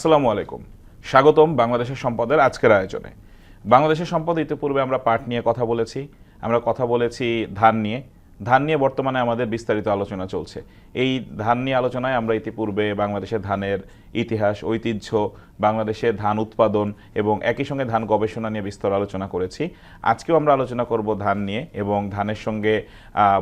আসসালামু আলাইকুম। স্বাগতম বাংলাদেশের সম্পদের আজকের আয়োজনে। বাংলাদেশের সম্পদ ইতিপূর্বে আমরা পাট নিয়ে কথা বলেছি, আমরা কথা বলেছি ধান নিয়ে। ধান নিয়ে বর্তমানে আমাদের বিস্তারিত আলোচনা চলছে। এই ধান নিয়ে আলোচনায় আমরা ইতিপূর্বে বাংলাদেশের ধানের ইতিহাস, ঐতিহ্য, বাংলাদেশের ধান উৎপাদন এবং একই সঙ্গে ধান গবেষণা নিয়ে বিস্তর আলোচনা করেছি। আজকেও আমরা আলোচনা করব ধান নিয়ে এবং ধানের সঙ্গে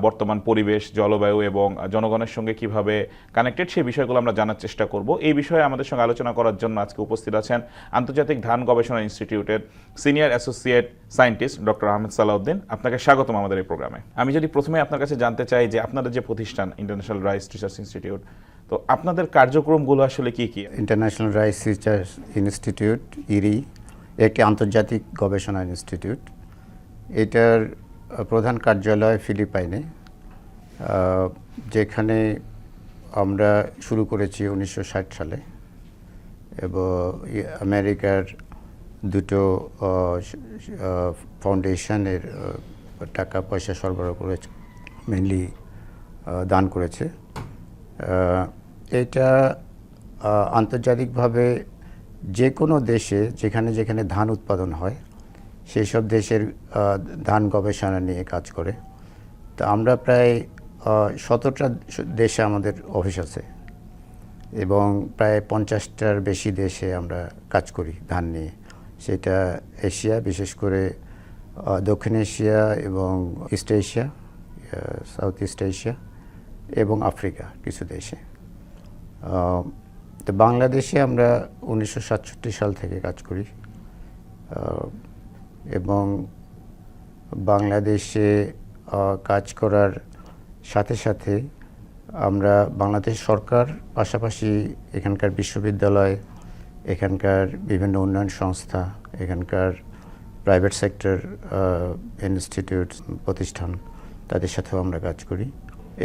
বর্তমান পরিবেশ, জলবায়ু এবং জনগণের সঙ্গে কীভাবে কানেক্টেড সেই বিষয়গুলো আমরা জানার চেষ্টা করব। এই বিষয়ে আমাদের সঙ্গে আলোচনা করার জন্য আজকে উপস্থিত আছেন আন্তর্জাতিক ধান গবেষণা ইনস্টিটিউটের senior associate scientist doctor Ahmed Salauddin. আপনাকে স্বাগতম আমাদের এই প্রোগ্রামে। আমি যদি প্রথমে আপনার কাছে জানতে চাই যে আপনাদের যে প্রতিষ্ঠান, ইন্টারন্যাশনাল রাইস রিসার্চ ইনস্টিটিউট তো আপনাদের কার্যক্রমগুলো আসলে কি কি? ইন্টারন্যাশনাল রাইস রিসার্চ ইনস্টিটিউট ইরি একটি আন্তর্জাতিক গবেষণা ইনস্টিটিউট। এটার প্রধান কার্যালয় ফিলিপাইনে যেখানে আমরা শুরু করেছি উনিশশো ষাট সালে। এবং আমেরিকার দুটো ফাউন্ডেশনের টাকা পয়সা সরবরাহ করেছে মেনলি দান করেছে। এটা আন্তর্জাতিকভাবে যে কোনো দেশে, যেখানে যেখানে ধান উৎপাদন হয় সেই সব দেশের ধান গবেষণা নিয়ে কাজ করে। তো আমরা প্রায় সতেরোটা দেশে আমাদের অফিস আছে এবং প্রায় পঞ্চাশটার বেশি দেশে আমরা কাজ করি ধান নিয়ে। সেটা এশিয়া, বিশেষ করে দক্ষিণ এশিয়া এবং east Asia south east Asia এবং আফ্রিকা কিছু দেশে। তো বাংলাদেশে আমরা উনিশশো সাতষট্টি সাল থেকে কাজ করি। এবং বাংলাদেশে কাজ করার সাথে সাথে আমরা বাংলাদেশ সরকার, পাশাপাশি এখানকার বিশ্ববিদ্যালয়, এখানকার বিভিন্ন উন্নয়ন সংস্থা, এখানকার প্রাইভেট সেক্টর ইনস্টিটিউট প্রতিষ্ঠান, তাদের সাথেও আমরা কাজ করি।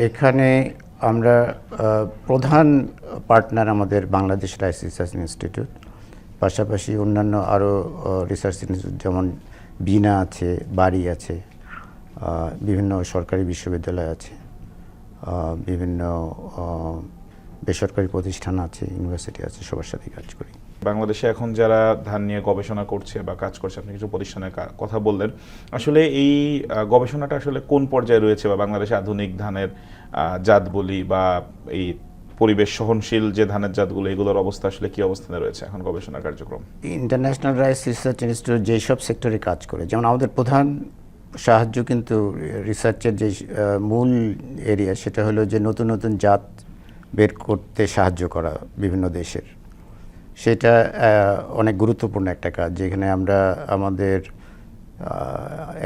এখানে আমরা প্রধান পার্টনার আমাদের বাংলাদেশ রাইস রিসার্চ ইনস্টিটিউট, পাশাপাশি অন্যান্য আরও রিসার্চ ইনস্টিটিউট যেমন বিনা আছে, বাড়ি আছে বিভিন্ন সরকারি বিশ্ববিদ্যালয় আছে বিভিন্ন বেসরকারি প্রতিষ্ঠান আছে, ইউনিভার্সিটি আছে, সবার সাথে কাজ করি। বাংলাদেশে এখন যারা ধান নিয়ে গবেষণা করছে বা কাজ করছে, আপনি কিছু প্রতিষ্ঠানের কথা বললেন। আসলে এই গবেষণাটা আসলে কোন পর্যায়ে রয়েছে বা বাংলাদেশে আধুনিক ধানের জাত বলি বা এই পরিবেশ সহনশীল যে ধানের জাতগুলো, এগুলোর অবস্থা আসলে কি অবস্থানে রয়েছে এখন গবেষণা কার্যক্রম? ইন্টারন্যাশনাল রাইস রিসার্চ ইনস্টিটিউট যেসব সেক্টরে কাজ করে, যেমন আমাদের প্রধান সাহায্য কিন্তু রিসার্চের যে মূল এরিয়া সেটা হলো যে নতুন নতুন জাত বের করতে সাহায্য করা বিভিন্ন দেশের। সেটা অনেক গুরুত্বপূর্ণ একটা কাজ। যেখানে আমরা আমাদের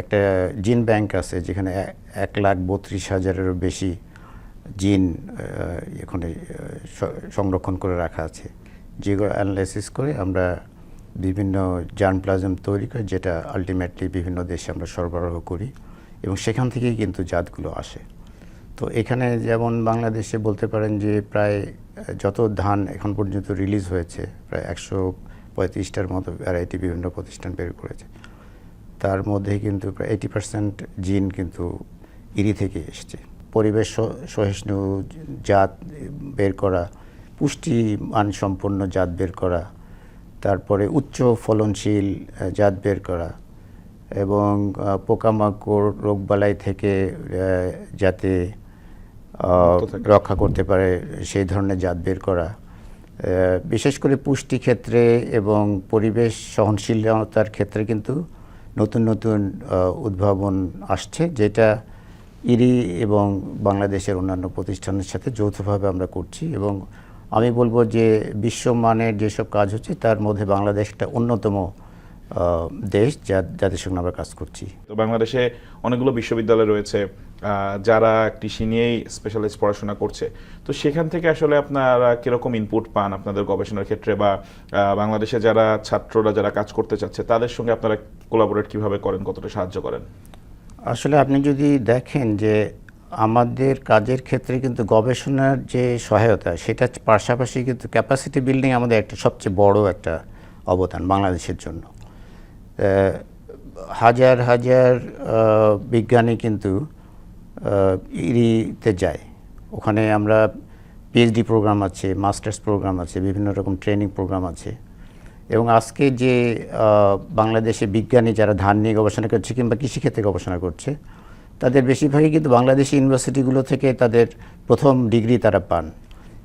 একটা জিন ব্যাংক আছে, যেখানে এক লাখ বত্রিশ হাজারেরও বেশি জিন এখানে সংরক্ষণ করে রাখা আছে। যেগুলো অ্যানালাইসিস করে আমরা বিভিন্ন জার্ন প্লাজম তৈরি করি, যেটা আলটিমেটলি বিভিন্ন দেশে আমরা সরবরাহ করি এবং সেখান থেকেই কিন্তু জাতগুলো আসে। তো এখানে যেমন বাংলাদেশে বলতে পারেন যে প্রায়, যত ধান এখন পর্যন্ত রিলিজ হয়েছে, প্রায় একশো পঁয়ত্রিশটার মতো ভ্যারাইটি বিভিন্ন প্রতিষ্ঠান বের করেছে তার মধ্যে কিন্তু প্রায় এইটি পার্সেন্ট জিন কিন্তু ইরি থেকে এসছে পরিবেশ সহিষ্ণু জাত বের করা পুষ্টি মানসম্পন্ন জাত বের করা, তারপরে উচ্চ ফলনশীল জাত বের করা এবং পোকামাকড় রোগবালাই থেকে যাতে। রক্ষা করতে পারে সেই ধরনের জাত বের করা। বিশেষ করে পুষ্টি ক্ষেত্রে এবং পরিবেশ সহনশীলতার ক্ষেত্রে কিন্তু নতুন নতুন উদ্ভাবন আসছে যেটা ইরি এবং বাংলাদেশের অন্যান্য প্রতিষ্ঠানের সাথে যৌথভাবে আমরা করছি এবং আমি বলব যে বিশ্বমানের যেসব কাজ হচ্ছে তার মধ্যে বাংলাদেশটা অন্যতম দেশ যা যাদের সঙ্গে আমরা কাজ করছি। তো বাংলাদেশে অনেকগুলো বিশ্ববিদ্যালয় রয়েছে যারা কৃষি নিয়েই স্পেশালাইজ পড়াশোনা করছে। তো সেখান থেকে আসলে আপনারা কীরকম ইনপুট পান আপনাদের গবেষণার ক্ষেত্রে বা বাংলাদেশে যারা ছাত্ররা যারা কাজ করতে চাচ্ছে তাদের সঙ্গে আপনারা কোলাবোরেট কীভাবে করেন কতটা সাহায্য করেন? আসলে আপনি যদি দেখেন যে আমাদের কাজের ক্ষেত্রে কিন্তু গবেষণার যে সহায়তা সেটা পাশাপাশি কিন্তু ক্যাপাসিটি বিল্ডিং আমাদের একটা সবচেয়ে বড় একটা অবদান বাংলাদেশের জন্য। হাজার হাজার বিজ্ঞানী কিন্তু ইরিতে যায়। ওখানে আমরা পিএইচডি প্রোগ্রাম আছে মাস্টার্স প্রোগ্রাম আছে, বিভিন্ন রকম ট্রেনিং প্রোগ্রাম আছে। এবং আজকে যে বাংলাদেশে বিজ্ঞানী যারা ধান নিয়ে গবেষণা করছে কিংবা কৃষিক্ষেত্রে গবেষণা করছে, তাদের বেশিরভাগই কিন্তু বাংলাদেশি ইউনিভার্সিটিগুলো থেকে তাদের প্রথম ডিগ্রি তারা পান।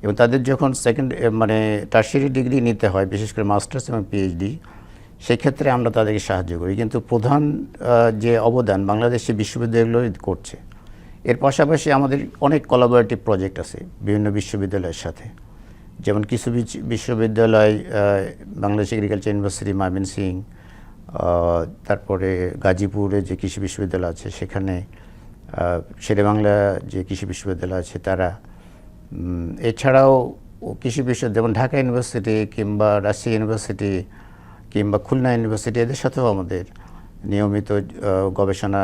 এবং তাদের যখন সেকেন্ড মানে টার্সিয়ারি ডিগ্রি নিতে হয়, বিশেষ করে মাস্টার্স এবং পিএইচডি সেক্ষেত্রে আমরা তাদেরকে সাহায্য করি। কিন্তু প্রধান যে অবদান বাংলাদেশে বিশ্ববিদ্যালয়গুলো করছে, এর পাশাপাশি আমাদের অনেক কোলাবোরেটিভ প্রজেক্ট আছে বিভিন্ন বিশ্ববিদ্যালয়ের সাথে। যেমন কিছু বিশ্ববিদ্যালয় Bangladesh agriculture university Mymensingh তারপরে গাজীপুরে যে কৃষি বিশ্ববিদ্যালয় আছে, সেখানে শেরেবাংলা যে কৃষি বিশ্ববিদ্যালয় আছে, তারা এছাড়াও কৃষি বিশ্ব যেমন ঢাকা ইউনিভার্সিটি কিংবা রাজশাহী ইউনিভার্সিটি কিংবা খুলনা ইউনিভার্সিটি এদের সাথেও আমাদের নিয়মিত গবেষণা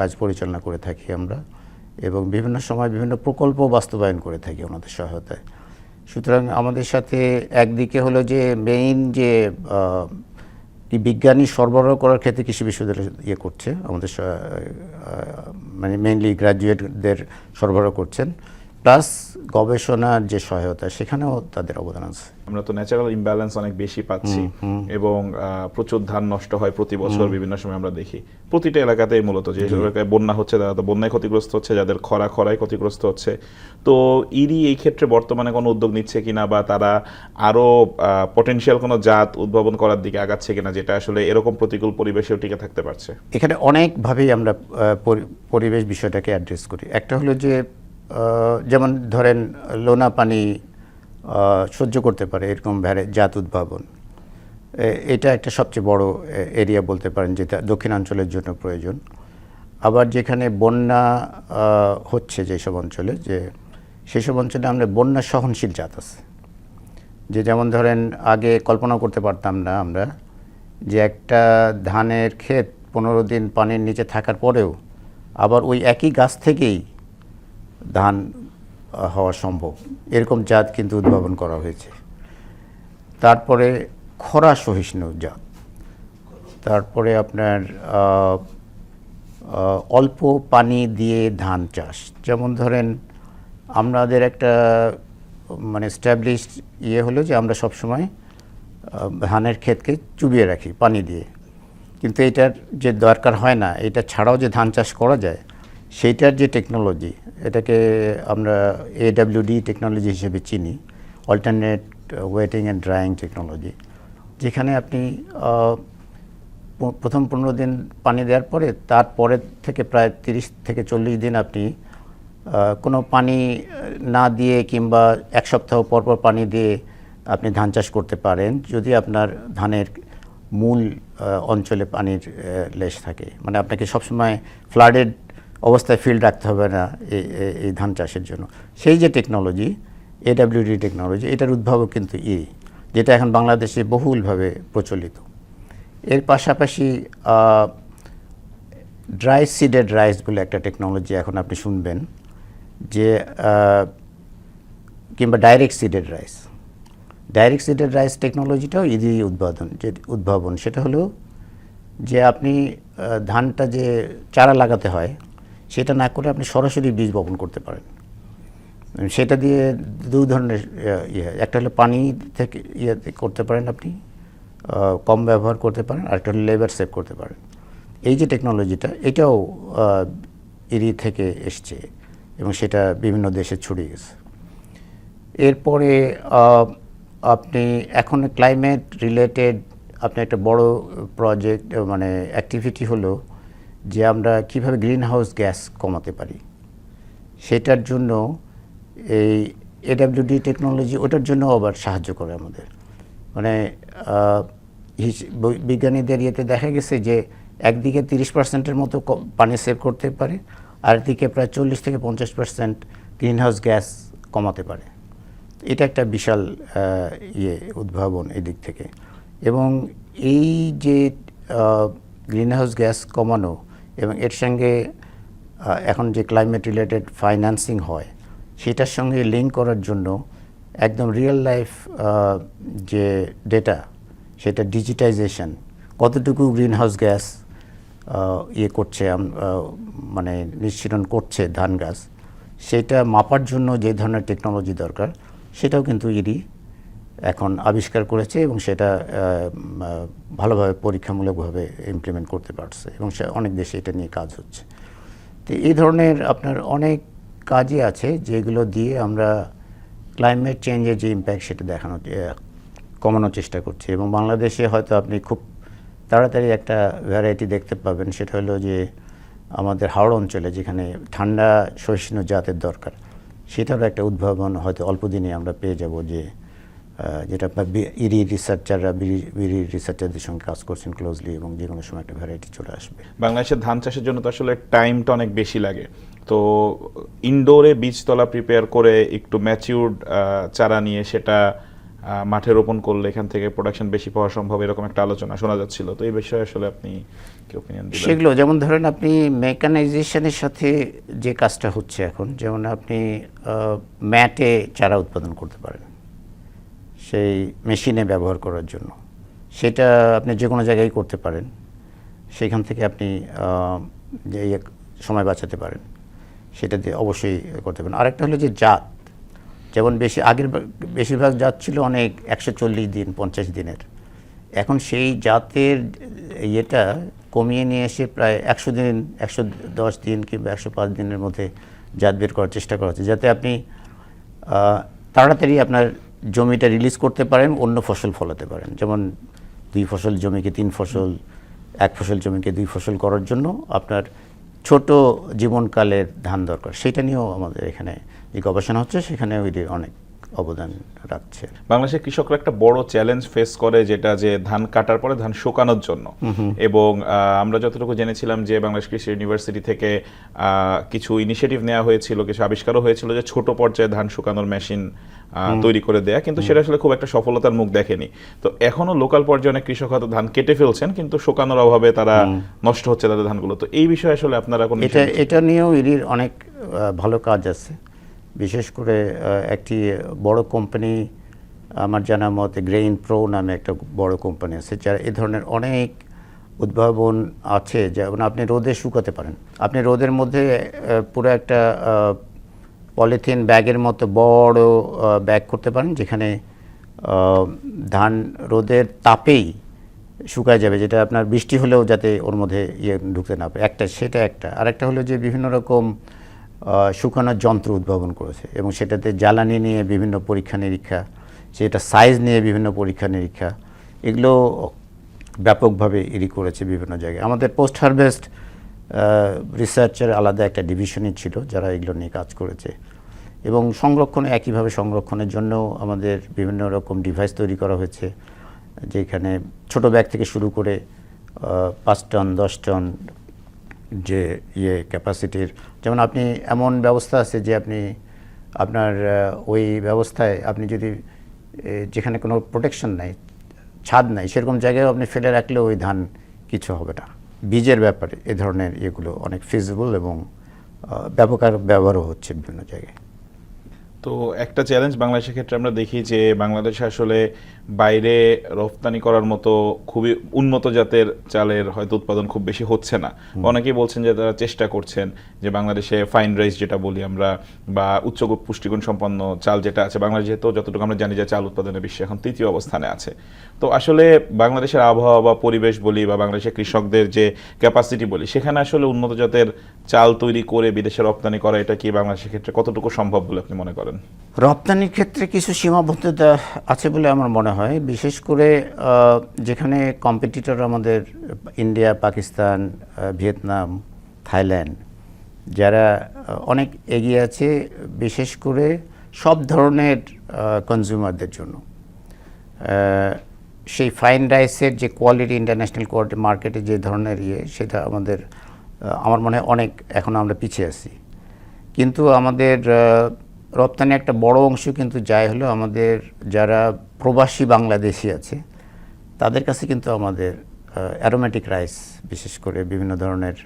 কাজ পরিচালনা করে থাকি আমরা এবং বিভিন্ন সময় বিভিন্ন প্রকল্প বাস্তবায়ন করে থাকি ওনাদের সহায়তায়। সুতরাং আমাদের সাথে একদিকে হলো যে মেইন যে বিজ্ঞানী সরবরাহ করার ক্ষেত্রে কৃষি বিশ্ববিদ্যালয় ইয়ে করছে, আমাদের মানে মেইনলি গ্র্যাজুয়েটদের সরবরাহ করছেন। প্লাস গবেষণার যে সহায়তা সেখানেও তাদের অবদান আছে। আমরা তো ন্যাচারাল ইমব্যালেন্স অনেক বেশি পাচ্ছি এবং প্রচুর ধান নষ্ট হয় প্রতি বছর বিভিন্ন সময় আমরা দেখি। প্রতিটা এলাকাতেই মূলত যে এলাকায় বন্যা হচ্ছে তারা তো বন্যায় ক্ষতিগ্রস্ত হচ্ছে যাদের খরা খরায় ক্ষতিগ্রস্ত হচ্ছে। তো ইরি এই ক্ষেত্রে বর্তমানে কোনো উদ্যোগ নিচ্ছে কিনা বা তারা আরও পটেনশিয়াল কোনো জাত উদ্ভাবন করার দিকে আগাচ্ছে কিনা যেটা আসলে এরকম প্রতিকূল পরিবেশেও টিকে থাকতে পারছে? এখানে অনেকভাবেই আমরা পরিবেশ বিষয়টাকে অ্যাড্রেস করি। একটা হলো যে যেমন ধরেন লোনা পানি সহ্য করতে পারে এরকম ভ্যারে জাত উদ্ভাবন। এটা একটা সবচেয়ে বড় এরিয়া বলতে পারেন যেটা দক্ষিণাঞ্চলের জন্য প্রয়োজন। আবার যেখানে বন্যা হচ্ছে যেসব অঞ্চলে, যে সেসব অঞ্চলে আমরা বন্যা সহনশীল জাত আছে। যে যেমন ধরেন, আগে কল্পনা করতে পারতাম না আমরা যে একটা ধানের ক্ষেত পনেরো দিন পানির নিচে থাকার পরেও আবার ওই একই গাছ থেকেই ধান হওয়া সম্ভব। এরকম জাত কিন্তু উদ্ভাবন করা হয়েছে। তারপরে খরা সহিষ্ণু জাত। তারপরে আপনার অল্প পানি দিয়ে ধান চাষ। যেমন ধরেন, আমাদের একটা মানে স্ট্যাবলিশড ইয়ে হলো যে আমরা সবসময় ধানের ক্ষেতকে চুবিয়ে রাখি পানি দিয়ে। কিন্তু এটার যে দরকার হয় না, এটা ছাড়াও যে ধান চাষ করা যায় সেইটার যে টেকনোলজি এটাকে আমরা এডাব্লিউডি টেকনোলজি হিসেবে চিনি alternate wetting and drying technology যেখানে আপনি প্রথম পনেরো দিন পানি দেওয়ার পরে, তারপরে থেকে প্রায় তিরিশ থেকে চল্লিশ দিন আপনি কোনো পানি না দিয়ে কিংবা এক সপ্তাহ পর পর পানি দিয়ে আপনি ধান চাষ করতে পারেন, যদি আপনার ধানের মূল অঞ্চলে পানির লেশ থাকে। মানে আপনাকে সবসময় ফ্লাডেড অবস্থায় ফিল্ড রাখতে হবে না এই ধান চাষের জন্য। সেই যে টেকনোলজি এডাব্লিউডি টেকনোলজি এটার উদ্ভাবক কিন্তু ই যেটা এখন বাংলাদেশে বহুলভাবে প্রচলিত। এর পাশাপাশি ড্রাই সিডেড রাইস বলে একটা টেকনোলজি এখন আপনি শুনবেন, যে কিংবা direct seeded rice direct seeded rice টেকনোলজিটাও ইদি উদ্ভাবন যে উদ্ভাবন, সেটা হলো যে আপনি ধানটা যে চারা লাগাতে হয় সেটা না করে আপনি সরাসরি বীজ বপন করতে পারেন। সেটা দিয়ে দু ধরনের ইয়ে একটা হলো পানি থেকে ইয়ে করতে পারেন আপনি কম ব্যবহার করতে পারেন আর একটা হলো লেবার সেভ করতে পারেন। এই যে টেকনোলজিটা এটাও ইরি থেকে এসছে এবং সেটা বিভিন্ন দেশে ছড়িয়ে গেছে। এরপরে আপনি এখন ক্লাইমেট রিলেটেড আপনি একটা বড় প্রজেক্ট মানে অ্যাক্টিভিটি হলো যে আমরা কীভাবে গ্রিন হাউস গ্যাস কমাতে পারি। সেটার জন্য এই এডাব্লিউডি টেকনোলজি ওটার জন্য আবার সাহায্য করে আমাদের। মানে বিজ্ঞানীদের ইয়েতে দেখা গেছে যে একদিকে তিরিশ পার্সেন্টের মতো পানি সেভ করতে পারে আর দিকে প্রায় চল্লিশ থেকে পঞ্চাশ পার্সেন্ট গ্রিনহাউস গ্যাস কমাতে পারে। এটা একটা বিশাল ইয়ে উদ্ভাবন এদিক থেকে। এবং এই যে গ্রিনহাউস গ্যাস কমানো এবং এর সঙ্গে এখন যে ক্লাইমেট রিলেটেড ফাইন্যান্সিং হয়, সেটার সঙ্গে লিঙ্ক করার জন্য একদম রিয়েল লাইফ যে ডেটা সেটা ডিজিটাইজেশন কতটুকু গ্রিনহাউস গ্যাস ইয়ে করছে মানে নিশ্চিরণ করছে ধান গাছ, সেটা মাপার জন্য যে ধরনের টেকনোলজি দরকার, সেটাও কিন্তু ইডি এখন আবিষ্কার করেছে এবং সেটা ভালোভাবে পরীক্ষামূলকভাবে ইমপ্লিমেন্ট করতে পারছে এবং সে অনেক দেশে এটা নিয়ে কাজ হচ্ছে। তো এই ধরনের আপনার অনেক কাজই আছে যেগুলো দিয়ে আমরা ক্লাইমেট চেঞ্জের যে ইম্প্যাক্ট সেটা দেখানো কমানোর চেষ্টা করছি এবং বাংলাদেশে হয়তো আপনি খুব তাড়াতাড়ি একটা ভ্যারাইটি দেখতে পাবেন। সেটা হলো যে আমাদের হাওড় অঞ্চলে যেখানে ঠান্ডা সহিষ্ণু জাতের দরকার, সেটারও একটা উদ্ভাবন হয়তো অল্প দিনে আমরা পেয়ে যাব যে যেটা আপনার ইরি রিসার্চাররা বিরি রিসার্চারদের সঙ্গে কাজ করছেন ক্লোজলি এবং যে কোনো সময় একটা ভ্যারাইটি চলে আসবে। বাংলাদেশের ধান চাষের জন্য তো আসলে টাইমটা অনেক বেশি লাগে। তো ইনডোরে বীজতলা প্রিপেয়ার করে একটু ম্যাচিউরড চারা নিয়ে সেটা মাঠে রোপণ করলে এখান থেকে প্রোডাকশন বেশি পাওয়া সম্ভব এরকম একটা আলোচনা শোনা যাচ্ছিল। তো এই বিষয়ে আসলে আপনি কি ওপিনিয়ন দিবেন? সেগুলো যেমন ধরেন আপনি মেকানাইজেশনের সাথে যে কাজটা হচ্ছে এখন যেমন আপনি ম্যাটে চারা উৎপাদন করতে পারেন। সেই মেশিনে ব্যবহার করার জন্য। সেটা আপনি যে কোনো জায়গায় করতে পারেন। সেখান থেকে আপনি যে ইয়ে সময় বাঁচাতে পারেন। সেটা দিয়ে অবশ্যই করতে পারেন। আরেকটা হলো যে জাত। যেমন বেশি, আগের বেশিরভাগ জাত ছিল অনেক একশো চল্লিশ দিন, পঞ্চাশ দিনের। এখন সেই জাতের ইয়েটা কমিয়ে নিয়ে এসে প্রায় একশো দিন, একশো দশ দিন কিংবা একশো পাঁচ দিনের মধ্যে জাত বের করার চেষ্টা করা হচ্ছে। যাতে আপনি তাড়াতাড়ি আপনার জমিটা রিলিজ করতে পারেন, অন্য ফসল ফলাতে পারেন। যেমন দুই ফসল জমিকে তিন ফসল, এক ফসল জমিকে দুই ফসল করার জন্য আপনার ছোট জীবনকালের ধান দরকার। সেটা নিয়েও আমাদের এখানে যে গবেষণা হচ্ছে সেখানে ওই অনেক অবদান রাখছে। বাংলাদেশের কৃষকরা একটা বড় চ্যালেঞ্জ ফেস করে যেটা যে ধান কাটার পরে ধান শুকানোর জন্য। এবং আমরা যতটুকু জেনেছিলাম যে বাংলাদেশ কৃষি ইউনিভার্সিটি থেকে কিছু ইনিশিয়েটিভ নেওয়া হয়েছিল কিছু আবিষ্কারও হয়েছিল যে ছোট পর্যায়ে ধান শুকানোর মেশিন তৈরি করে দেয়া। কিন্তু সেটা আসলে খুব একটা সফলতার মুখ দেখেনি। তো এখনও লোকাল পর্যায়ে অনেক কৃষক হয়তো ধান কেটে ফেলছেন কিন্তু শুকানোর অভাবে তারা নষ্ট হচ্ছে তাদের ধানগুলো। তো এই বিষয়ে আসলে আপনারা কোনো এটা এটা নিয়েও ইরির অনেক ভালো কাজ আছে। বিশেষ করে একটি বড় কোম্পানি আমার জানা মতে গ্রেইন প্রো নামে একটা বড় কোম্পানি আছে, যারা এ ধরনের অনেক উদ্ভাবন আছে, যেমন আপনি রোদে শুকাতে পারেন। আপনি রোদের মধ্যে পুরো একটা পলিথিন ব্যাগের মতো বড় ব্যাগ করতে পারেন, যেখানে ধান রোদের তাপেই শুকায় যাবে, যেটা আপনার বৃষ্টি হলেও যাতে ওর মধ্যে ইয়ে ঢুকতে না পারে। একটা, সেটা একটা। আরেকটা হলো যে বিভিন্ন রকম শুকানোর যন্ত্র উদ্ভাবন করেছে এবং সেটাতে জ্বালানি নিয়ে বিভিন্ন পরীক্ষা নিরীক্ষা, সেটা সাইজ নিয়ে বিভিন্ন পরীক্ষা নিরীক্ষা, এগুলো ব্যাপকভাবে ইরি করেছে বিভিন্ন জায়গায়। আমাদের পোস্ট হারভেস্ট রিসার্চের আলাদা একটা ডিভিশনই ছিল যারা এগুলো নিয়ে কাজ করেছে। এবং সংরক্ষণে একইভাবে সংরক্ষণের জন্য আমাদের বিভিন্ন রকম ডিভাইস তৈরি করা হয়েছে, যেখানে ছোট ব্যাগ থেকে শুরু করে পাঁচ টন দশ টন যে ইয়ে ক্যাপাসিটির যেমন আপনি এমন ব্যবস্থা আছে যে আপনি, আপনার ওই ব্যবস্থায় আপনি যদি যেখানে কোনো প্রোটেকশন নাই, ছাদ নাই, সেরকম জায়গায় আপনি ফেলে রাখলেও ওই ধান কিছু হবে না। বীজের ব্যাপারে এ ধরনের ইয়েগুলো অনেক ফিজিবল এবং ব্যাপক ব্যবহারও হচ্ছে বিভিন্ন জায়গায়। তো একটা চ্যালেঞ্জ বাংলাদেশের ক্ষেত্রে আমরা দেখি যে বাংলাদেশে আসলে বাইরে রপ্তানি করার মতো খুবই উন্নত জাতের চালের হয়তো উৎপাদন খুব বেশি হচ্ছে না। অনেকেই বলছেন যে তারা চেষ্টা করছেন যে বাংলাদেশে ফাইন রাইস যেটা বলি আমরা বা উচ্চ পুষ্টিগুণ সম্পন্ন চাল যেটা আছে বাংলাদেশে তো যতটুকু আমরা জানি যে চাল উৎপাদনে বিশ্বে এখন তৃতীয় অবস্থানে আছে। তো আসলে বাংলাদেশের আবহাওয়া বা পরিবেশ বলি বা বাংলাদেশের কৃষকদের যে ক্যাপাসিটি বলি সেখানে আসলে উন্নত জাতের চাল তৈরি করে বিদেশে রপ্তানি করা এটা কি বাংলাদেশের ক্ষেত্রে কতটুকু সম্ভব বলে আপনি মনে করেন? রপ্তানির ক্ষেত্রে কিছু সীমাবদ্ধতা আছে বলে আমার মনে হয়। বিশেষ করে যেখানে কম্পিটিটর আমাদের ইন্ডিয়া পাকিস্তান ভিয়েতনাম থাইল্যান্ড যারা অনেক এগিয়ে আছে, বিশেষ করে সব ধরনের কনজিউমারদের জন্য। সেই ফাইন রাইসের যে কোয়ালিটি ইন্টারন্যাশনাল কোয়ালিটি মার্কেটে যে ধরনের ইয়ে সেটা আমাদের আমার মনে হয় অনেক এখন আমরা পিছিয়ে আছি। কিন্তু আমাদের রপ্তানি একটা বড় অংশ কিন্তু যায় হলো আমাদের যারা প্রবাসী বাংলাদেশি আছে, তাদের কাছে কিন্তু আমাদের অ্যারোমেটিক রাইস বিশেষ করে বিভিন্ন ধরনের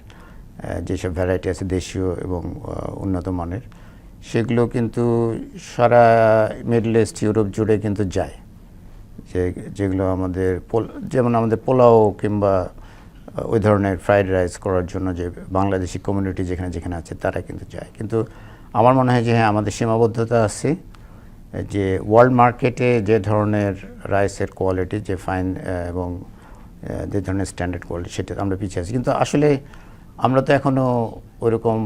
যেসব ভ্যারাইটি আছে দেশীয় এবং উন্নত মানের, সেগুলো কিন্তু সারা মিডল ইস্ট ইউরোপ জুড়ে কিন্তু যায়। যে, যেগুলো আমাদের যেমন আমাদের পোলাও কিংবা ওই ধরনের ফ্রাইড রাইস করার জন্য যে বাংলাদেশি কমিউনিটি যেখানে যেখানে আছে, তারা কিন্তু যায়। কিন্তু আমার মনে হয় যে হ্যাঁ আমাদের সীমাবদ্ধতা আছে, যে ওয়ার্ল্ড মার্কেটে যে ধরনের রাইসের কোয়ালিটি যে ফাইন এবং যে ধরনের স্ট্যান্ডার্ড কোয়ালিটি সেটা আমরা পিছিয়ে আছি। কিন্তু আসলে আমরা তো এখনও ওইরকম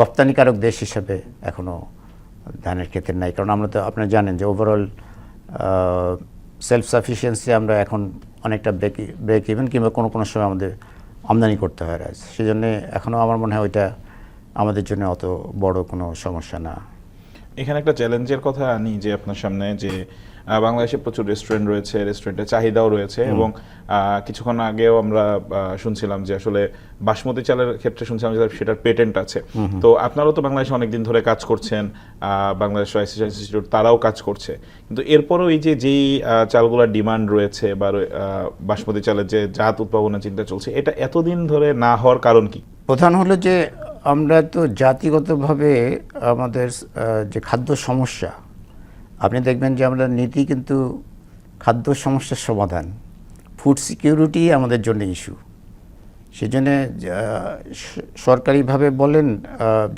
রপ্তানিকারক দেশ হিসাবে এখনও ধানের ক্ষেত্রে নাই। কারণ আমরা তো, আপনারা জানেন যে ওভারঅল সেলফ সাফিসিয়েন্সি আমরা এখন অনেকটা ব্রেক ব্রেক ইভেন কিংবা কোনো কোনো সময় আমাদের আমদানি করতে হয় রাইস সেই জন্যে এখনও আমার মনে হয় ওইটা আমাদের জন্য অত বড় কোনো সমস্যা না। এখানে একটা চ্যালেঞ্জের কথা আনি যে আপনার সামনে যে বাংলাদেশে প্রচুর রেস্টুরেন্ট রয়েছে রেস্টুরেন্টের চাহিদাও রয়েছে এবং কিছুক্ষণ আগেও আমরা শুনছিলাম যে আসলে বাসমতি চালের ক্ষেত্রে শুনছিলাম যে সেটার পেটেন্ট আছে। তো আপনারাও তো বাংলাদেশে অনেকদিন ধরে কাজ করছেন বাংলাদেশ রাইস ইনস্টিটিউট তারাও কাজ করছে। কিন্তু এরপরও এই যে যেই চালগুলোর ডিমান্ড রয়েছে বা বাসমতি চালের যে জাত উদ্ভাবনের চিন্তা চলছে এটা এতদিন ধরে না হওয়ার কারণ কি? প্রধান হলো যে আমরা তো জাতিগতভাবে আমাদের যে খাদ্য সমস্যা, আপনি দেখবেন যে আমরা নীতি কিন্তু খাদ্য সমস্যার সমাধান। ফুড সিকিউরিটি আমাদের জন্য ইস্যু সেই জন্যে সরকারিভাবে বলেন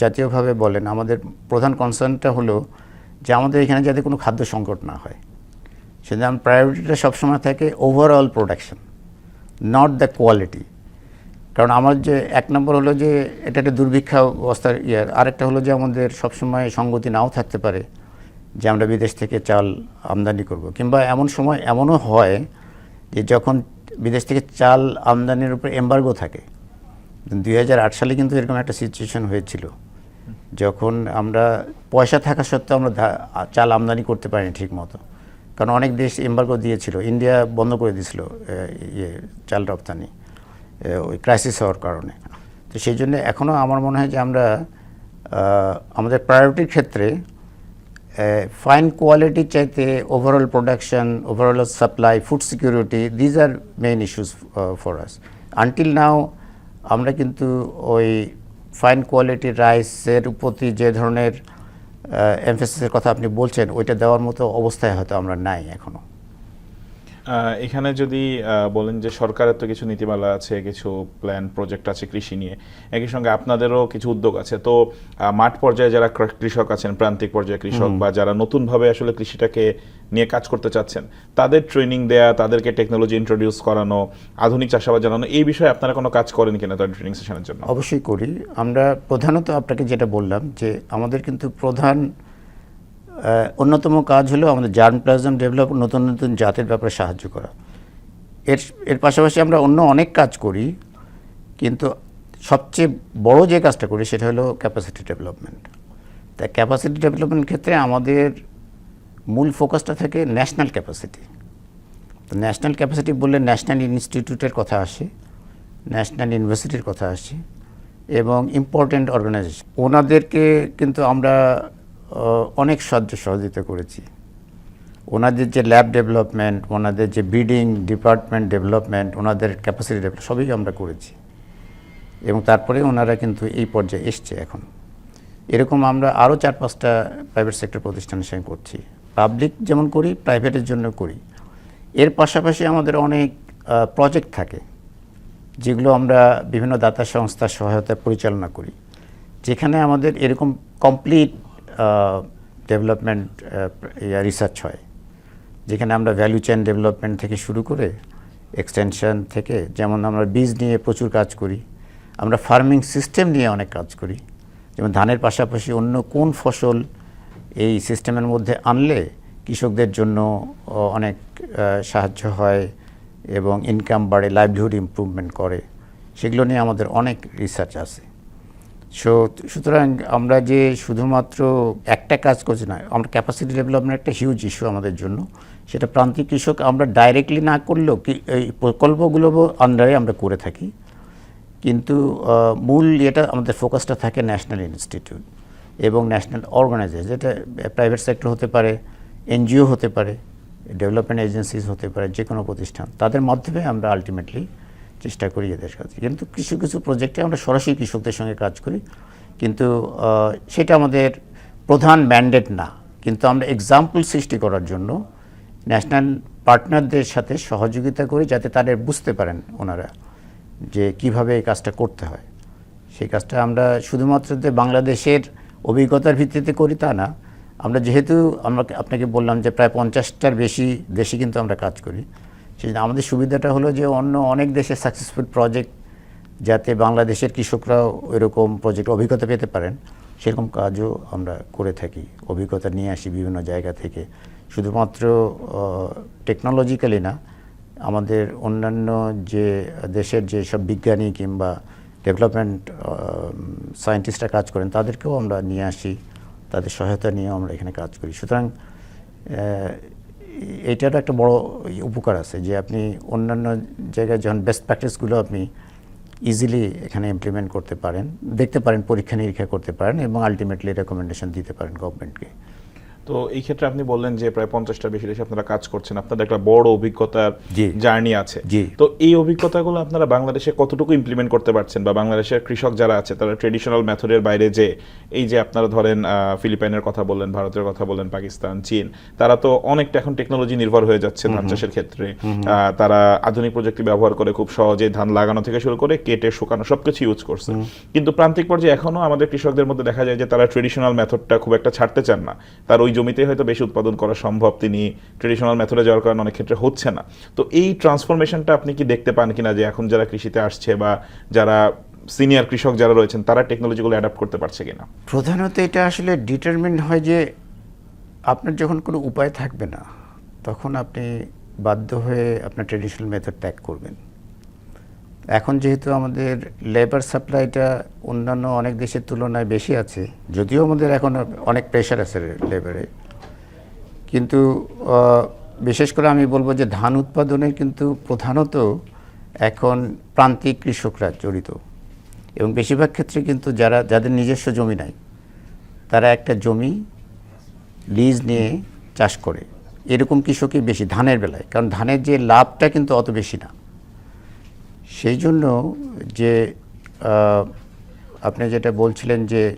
জাতীয়ভাবে বলেন, আমাদের প্রধান কনসার্নটা হলো যে আমাদের এখানে যাতে কোনো খাদ্য সংকট না হয়। সেজন্য আমার প্রায়োরিটিটা সবসময় থাকে overall production not the quality কারণ আমার যে এক নম্বর হলো যে এটা একটা দুর্ভিক্ষা অবস্থার ইয়ার। আরেকটা হলো যে আমাদের সবসময় সঙ্গতি নাও থাকতে পারে যে আমরা বিদেশ থেকে চাল আমদানি করব। কিংবা এমন সময় এমনও হয় যে যখন বিদেশ থেকে চাল আমদানির উপর এম্বার্গো থাকে দু হাজার আট সালে কিন্তু এরকম একটা সিচুয়েশন হয়েছিল। যখন আমরা পয়সা থাকা সত্ত্বেও আমরা চাল আমদানি করতে পারিনি ঠিক মতো। কারণ অনেক দেশ এম্বার্গো দিয়েছিল। ইন্ডিয়া বন্ধ করে দিয়েছিল ইয়ে চাল রপ্তানি। ওই ক্রাইসিস হওয়ার কারণে। তো সেই জন্য এখনও আমার মনে হয় যে আমরা আমাদের প্রায়োরিটির ক্ষেত্রে ফাইন কোয়ালিটির চাইতে overall production overall supply food security these are main issues for us until now আমরা কিন্তু ওই ফাইন কোয়ালিটির রাইসের প্রতি যে ধরনের এমফেসিসের কথা আপনি বলছেন ওইটা দেওয়ার মতো অবস্থায় হয়তো আমরা নাই এখনও। আহ, এখানে যদি বলেন যে সরকারের তো কিছু নীতিমালা আছে কিছু প্ল্যান প্রজেক্ট আছে কৃষি নিয়ে একই সঙ্গে আপনাদেরও কিছু উদ্যোগ আছে। তো মাঠ পর্যায়ে যারা কৃষক আছেন প্রান্তিক পর্যায়ে কৃষক বা যারা নতুনভাবে আসলে কৃষিটাকে নিয়ে কাজ করতে চাচ্ছেন তাদের ট্রেনিং দেয়া তাদেরকে টেকনোলজি ইন্ট্রোডিউস করানো আধুনিক চাষাবাদ জানানো এই বিষয়ে আপনারা কোনো কাজ করেন কিনা তাদের ট্রেনিং সেশনের জন্য? অবশ্যই করি। আমরা প্রধানত আপনাকে যেটা বললাম যে আমাদের কিন্তু প্রধান অন্যতম কাজ হলো আমাদের জার্ম প্লাজম ডেভেলপ, নতুন নতুন জাতের ব্যাপারে সাহায্য করা। এর এর পাশাপাশি আমরা অন্য অনেক কাজ করি, কিন্তু সবচেয়ে বড় যে কাজটা করি সেটা হলো ক্যাপাসিটি ডেভেলপমেন্ট তাই ক্যাপাসিটি ডেভেলপমেন্ট ক্ষেত্রে আমাদের মূল ফোকাসটা থাকে ন্যাশনাল ক্যাপাসিটি তো ন্যাশনাল ক্যাপাসিটি বললে ন্যাশনাল ইনস্টিটিউটের কথা আসে ন্যাশনাল ইউনিভার্সিটির কথা আসে, এবং ইম্পর্ট্যান্ট অর্গানাইজেশন ওনাদেরকে কিন্তু আমরা অনেক সাহায্য সহযোগিতা করেছি। ওনাদের যে ল্যাব ডেভেলপমেন্ট ওনাদের যে ব্রিডিং ডিপার্টমেন্ট ডেভেলপমেন্ট ওনাদের ক্যাপাসিটি ডেভেলপ সবই আমরা করেছি। এবং তারপরে ওনারা কিন্তু এই পর্যায়ে এসছে এখন। এরকম আমরা আরও চার পাঁচটা প্রাইভেট সেক্টর প্রতিষ্ঠানের সঙ্গে করছি। পাবলিক যেমন করি প্রাইভেটের জন্য করি। এর পাশাপাশি আমাদের অনেক প্রজেক্ট থাকে, যেগুলো আমরা বিভিন্ন দাতা সংস্থার সহায়তায় পরিচালনা করি। যেখানে আমাদের এরকম কমপ্লিট ডেভেলপমেন্ট রিসার্চ হয়। যেখানে আমরা ভ্যালু চেন ডেভেলপমেন্ট থেকে শুরু করে এক্সটেনশন থেকে যেমন আমরা বীজ নিয়ে প্রচুর কাজ করি, আমরা ফার্মিং সিস্টেম নিয়ে অনেক কাজ করি। যেমন ধানের পাশাপাশি অন্য কোন ফসল এই সিস্টেমের মধ্যে আনলে কৃষকদের জন্য অনেক সাহায্য হয় এবং ইনকাম বাড়ে লাইভলিহুড ইম্প্রুভমেন্ট করে। সেগুলো নিয়ে আমাদের অনেক রিসার্চ আছে। সো সুতরাং আমরা যে শুধুমাত্র একটা কাজ করছি না, আমরা ক্যাপাসিটি ডেভেলপমেন্ট একটা হিউজ ইস্যু আমাদের জন্য। সেটা প্রান্তিক কৃষক আমরা ডাইরেক্টলি না করলেও কি এই প্রকল্পগুলো আন্ডারে আমরা করে থাকি। কিন্তু মূল এটা আমাদের ফোকাসটা থাকে ন্যাশনাল ইনস্টিটিউট এবং ন্যাশনাল অর্গানাইজেশন যেটা প্রাইভেট সেক্টর হতে পারে এনজিও হতে পারে ডেভেলপমেন্ট এজেন্সিস হতে পারে যে কোনো প্রতিষ্ঠান। তাদের মাধ্যমে আমরা আলটিমেটলি চেষ্টা করি এদের কাছে কিন্তু কিছু কিছু প্রজেক্টে আমরা সরাসরি কৃষকদের সঙ্গে কাজ করি, কিন্তু সেটা আমাদের প্রধান ম্যান্ডেট না। কিন্তু আমরা এক্সাম্পল সৃষ্টি করার জন্য ন্যাশনাল পার্টনারদের সাথে সহযোগিতা করি যাতে তাদের বুঝতে পারেন ওনারা যে কীভাবে এই কাজটা করতে হয়। সেই কাজটা আমরা শুধুমাত্র যে বাংলাদেশের অভিজ্ঞতার ভিত্তিতে করি তা না, আমরা যেহেতু আমরা আপনাকে বললাম যে প্রায় পঞ্চাশটার বেশি দেশে কিন্তু আমরা কাজ করি। সেই আমাদের সুবিধাটা হলো যে অন্য অনেক দেশের সাকসেসফুল প্রজেক্ট যাতে বাংলাদেশের কৃষকরাও এরকম প্রজেক্ট অভিজ্ঞতা পেতে পারেন, সেরকম কাজও আমরা করে থাকি। অভিজ্ঞতা নিয়ে আসি বিভিন্ন জায়গা থেকে। শুধুমাত্র টেকনোলজিক্যালি না, আমাদের অন্যান্য যে দেশের যে সব বিজ্ঞানী কিংবা ডেভেলপমেন্ট সায়েন্টিস্টরা কাজ করেন, তাদেরকেও আমরা নিয়ে আসি, তাদের সহায়তা নিয়েও আমরা এখানে কাজ করি। সুতরাং এইটার একটা বড় উপকার আছে যে আপনি অন্যান্য জায়গায় যখন বেস্ট প্র্যাকটিসগুলো আপনি ইজিলি এখানে ইমপ্লিমেন্ট করতে পারেন, দেখতে পারেন পরীক্ষা নিরীক্ষা করতে পারেন এবং আলটিমেটলি রেকমেন্ডেশন দিতে পারেন গভর্নমেন্টকে তো এই ক্ষেত্রে আপনি বললেন যে প্রায় পঞ্চাশটা বেশি দেশে আপনারা কাজ করছেন। আপনাদের একটা বড় অভিজ্ঞতার জার্নি আছে। তো এই অভিজ্ঞতাগুলো আপনারা বাংলাদেশে কতটুকু ইমপ্লিমেন্ট করতে পারছেন? বা বাংলাদেশের কৃষক যারা আছে তারা ট্রেডিশনাল মেথডের বাইরে যে এই যে আপনারা ধরেন ফিলিপাইনের কথা বললেন ভারতের কথা বললেন পাকিস্তান চীন তারা তো অনেকটা এখন টেকনোলজি নির্ভর হয়ে যাচ্ছে ধান চাষের ক্ষেত্রে। তারা আধুনিক প্রযুক্তি ব্যবহার করে খুব সহজে ধান লাগানো থেকে শুরু করে কেটে শুকানো সবকিছু ইউজ করছে। কিন্তু প্রান্তিক পর্যায়ে এখনও আমাদের কৃষকদের মধ্যে দেখা যায় যে তারা ট্রেডিশনাল মেথডটা খুব একটা ছাড়তে চান না। তার ওই জমিতে হয়তো বেশি উৎপাদন করা সম্ভব তিনি ট্রেডিশনাল মেথডে যাওয়ার কারণে অনেক ক্ষেত্রে হচ্ছে না। তো এই ট্রান্সফরমেশনটা আপনি কি দেখতে পান কিনা যে এখন যারা কৃষিতে আসছে বা যারা সিনিয়র কৃষক যারা রয়েছেন, তারা টেকনোলজিগুলো অ্যাডাপ্ট করতে পারছে কিনা? প্রধানত এটা আসলে ডিটারমিন হয় যে আপনার যখন কোনো উপায় থাকবে না, তখন আপনি বাধ্য হয়ে আপনার ট্রেডিশনাল মেথড ত্যাগ করবেন। এখন যেহেতু আমাদের লেবার সাপ্লাইটা অন্যান্য অনেক দেশের তুলনায় বেশি আছে, যদিও আমাদের এখন অনেক প্রেশার আছে লেবারে কিন্তু বিশেষ করে আমি বলব যে ধান উৎপাদনে কিন্তু প্রধানত এখন প্রান্তিক কৃষকরা জড়িত। এবং বেশিরভাগ ক্ষেত্রে কিন্তু যারা, যাদের নিজস্ব জমি নাই, তারা একটা জমি লিজ নিয়ে চাষ করে। এরকম কৃষকই বেশি ধানের বেলায়, কারণ ধানের যে লাভটা কিন্তু অত বেশি না। সেই জন্য যে আপনি যেটা বলছিলেন যে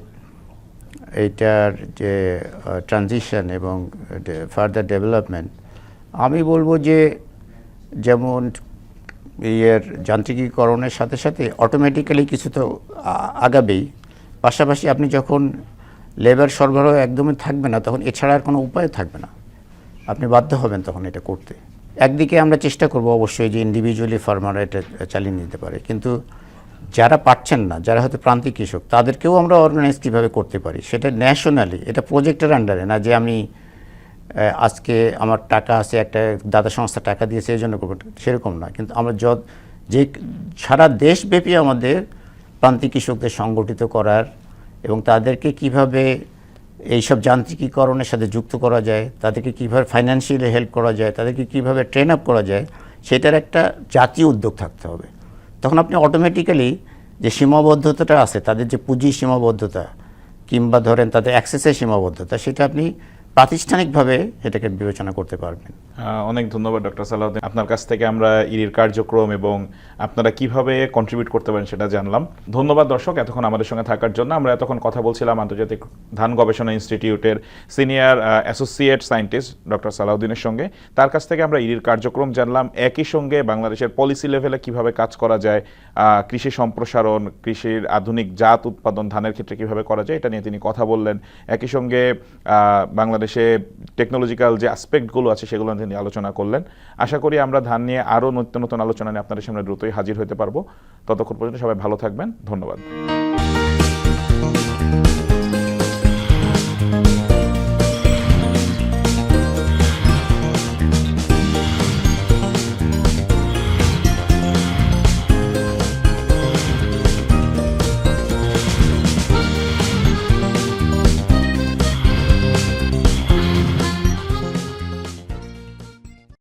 এইটার যে ট্রানজিশন এবং ফার্দার ডেভেলপমেন্ট আমি বলব যে যেমন ইয়ের যান্ত্রিকীকরণের সাথে সাথে অটোমেটিক্যালি কিছু তো আগাবেই। পাশাপাশি আপনি যখন লেবার সরবরাহ একদমই থাকবে না, তখন এছাড়া আর কোনো উপায় থাকবে না। আপনি বাধ্য হবেন তখন এটা করতে। একদিকে আমরা চেষ্টা করব অবশ্যই যে ইন্ডিভিজুয়ালি ফার্মাররা এটা চালিয়ে নিতে পারে। কিন্তু যারা পারছেন না, যারা হয়তো প্রান্তিক কৃষক, তাদেরকেও আমরা অর্গানাইজ কীভাবে করতে পারি? সেটা ন্যাশনালি এটা প্রজেক্টের আন্ডারে না যে আমি আজকে আমার টাকা আছে, একটা দাদা সংস্থা টাকা দিয়েছে, এই জন্য করব। সেরকম না। কিন্তু আমরা যত, যে সারা দেশব্যাপী আমাদের প্রান্তিক কৃষকদের সংগঠিত করার এবং তাদেরকে কীভাবে এইসব যান্ত্রিকীকরণের সাথে যুক্ত করা যায়, তাদেরকে কীভাবে ফাইন্যান্সিয়ালি হেল্প করা যায়, তাদেরকে কীভাবে ট্রেন আপ করা যায়, সেটার একটা জাতীয় উদ্যোগ থাকতে হবে। তখন আপনি অটোমেটিক্যালি যে সীমাবদ্ধতাটা আছে, তাদের যে পুঁজি সীমাবদ্ধতা, কিংবা ধরেন তাদের অ্যাক্সেসের সীমাবদ্ধতা, সেটা আপনি প্রাতিষ্ঠানিকভাবে এটাকে বিবেচনা করতে পারবেন। অনেক ধন্যবাদ, ডক্টর সালাউদ্দিন। আপনার কাছ থেকে আমরা ইরির কার্যক্রম এবং আপনারা কীভাবে কন্ট্রিবিউট করতে পারেন সেটা জানলাম। ধন্যবাদ, দর্শক, এতক্ষণ আমাদের সঙ্গে থাকার জন্য। আমরা এতক্ষণ কথা বলছিলাম আন্তর্জাতিক ধান গবেষণা ইনস্টিটিউটের সিনিয়র অ্যাসোসিয়েট সায়েন্টিস্ট ডক্টর সালাউদ্দিনের সঙ্গে। তার কাছ থেকে আমরা ইরির কার্যক্রম জানলাম। একই সঙ্গে বাংলাদেশের পলিসি লেভেলে কীভাবে কাজ করা যায় কৃষি সম্প্রসারণ, কৃষির আধুনিক জাত উৎপাদন, ধানের ক্ষেত্রে কীভাবে করা যায়, এটা নিয়ে তিনি কথা বললেন। একই সঙ্গে বাংলাদেশে টেকনোলজিক্যাল যে অ্যাসপেক্টগুলো আছে সেগুলো নিয়ে আলোচনা করলেন। আশা করি আমরা ধান নিয়ে আরও নতুন নতুন আলোচনা নিয়ে আপনাদের সামনে দ্রুতই হাজির হতে পারব। ততক্ষণ পর্যন্ত সবাই ভালো থাকবেন। ধন্যবাদ।